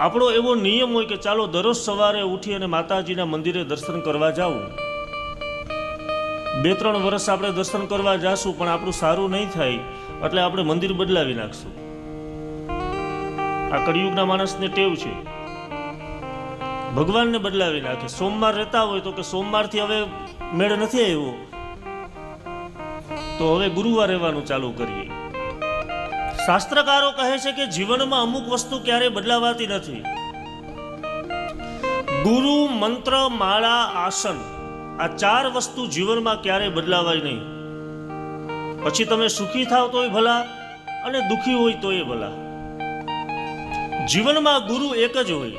આપણો એવો નિયમ હોય કે ચાલો દરરોજ સવારે ઉઠી અને માતાજીના મંદિરે દર્શન કરવા જાવ બે, ત્રણ વર્ષ આપણે દર્શન કરવા જાશું, પણ આપણું સારું નહીં થાય, એટલે આપણે મંદિર બદલાવી નાખશું. આ કળિયુગના માણસને ટેવ છે. ભગવાનને બદલાવી નાખે. સોમવાર રહેતા હોય તો કે સોમવારથી હવે મેળ નથી આવ્યો. તો હવે ગુરુવાર રહેવાનું ચાલુ કરીએ. શાસ્ત્રકારો કહે છે કે જીવનમાં અમુક વસ્તુ ક્યારેય બદલાવાતી નથી. ગુરુ, મંત્ર, માળા, આસન, આ ચાર વસ્તુ જીવનમાં ક્યારેય બદલાવાય નહીં. પછી તમે સુખી થાવ તોય ભલા અને દુખી હોય તોય ભલા. જીવનમાં ગુરુ એક જ હોય.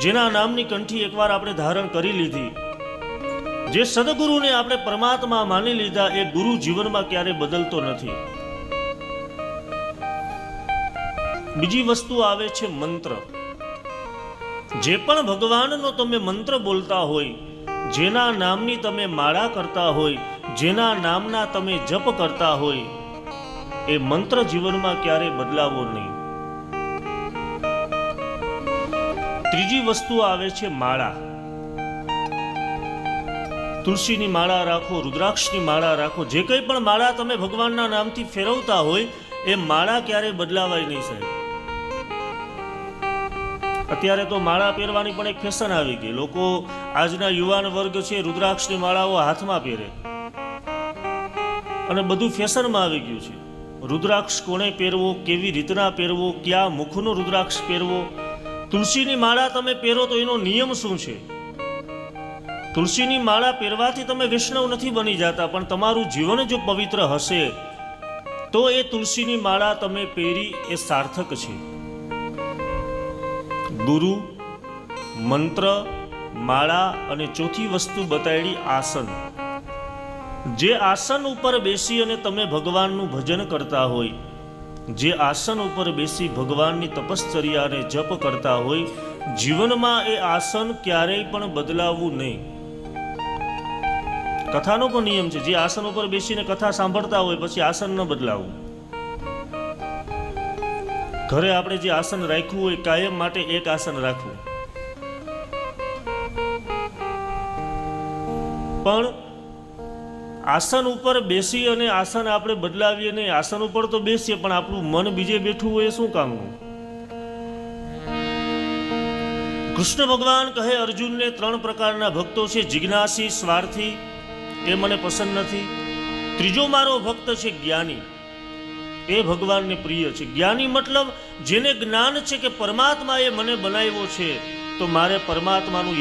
જેના નામની કંઠી એકવાર આપણે ધારણ કરી લીધી. જે સદગુરુને આપણે પરમાત્મા માની લીધા એ ગુરુ જીવનમાં ક્યારે બદલતો નથી. બીજી વસ્તુ આવે છે મંત્ર. જે પણ ભગવાનનો તમે મંત્ર બોલતા હોય, જેના નામની તમે માળા કરતા હોય, જેના નામના તમે જપ કરતા હોય, એ મંત્ર જીવનમાં ક્યારેય બદલાવો નહીં. ત્રીજી વસ્તુ આવે છે માળા. તુલસીની માળા રાખો, રુદ્રાક્ષની માળા રાખો, જે કંઈ પણ માળા તમે ભગવાનના નામથી ફેરવતા હોય, એ માળા ક્યારેય બદલાવાય નહીં, સાહેબ. અત્યારે તો માળા પહેરવાની પણ એક ફેશન આવી ગઈ. લોકો આજના યુવાન વર્ગ છે, રુદ્રાક્ષની માળાઓ હાથમાં પહેરે. અને બધું ફેશનમાં આવી ગયું છે. રુદ્રાક્ષ કોણે પહેરવો, કેવી રીતના પહેરવો, ક્યાં મુખનો રુદ્રાક્ષ પહેરવો? તુલસીની માળા તમે પહેરો તો એનો નિયમ શું છે? તુલસીની માળા પહેરવાથી તમે વૈષ્ણવ નથી બની જતા, પણ તમારું જીવન જો પવિત્ર હશે, તો એ તુલસીની માળા તમે પહેરી એ સાર્થક છે. ગુરુ, મંત્ર, માળા અને ચોથી વસ્તુ બતાડી આસન. જે આસન ઉપર બેસી અને તમે ભગવાનનું ભજન કરતા હોય, જે આસન ઉપર બેસી ભગવાનની તપશ્ચર્યા અને જપ કરતા હોય, જીવનમાં એ આસન ક્યારેય પણ બદલાવવું નહીં. કથાનો પણ નિયમ છે, જે આસન ઉપર બેસીને કથા સાંભળતા હોય, પછી આસન ન બદલાવવું ઘરે આપણે જે આસન રાખ્યું હોય કાયમ માટે એક આસન રાખવું. પણ આસન ઉપર બેસી અને આસન આપણે બદલાવીએ નહીં આસન ઉપર તો બેસીએ, પણ આપણું મન બીજે બેઠું હોય શું કામનું કૃષ્ણ ભગવાન કહે, અર્જુનને ત્રણ પ્રકારના ભક્તો છે, જિજ્ઞાસી, સ્વાર્થી, એ મને પસંદ નથી. ત્રીજો મારો ભક્ત છે, જ્ઞાની. એ ભગવાનને પ્રિય છે. જ્ઞાની મતલબ જેને જ્ઞાન છે કે પરમાત્માએ મને બનાવ્યો છે, તો મારે પરમાત્માનું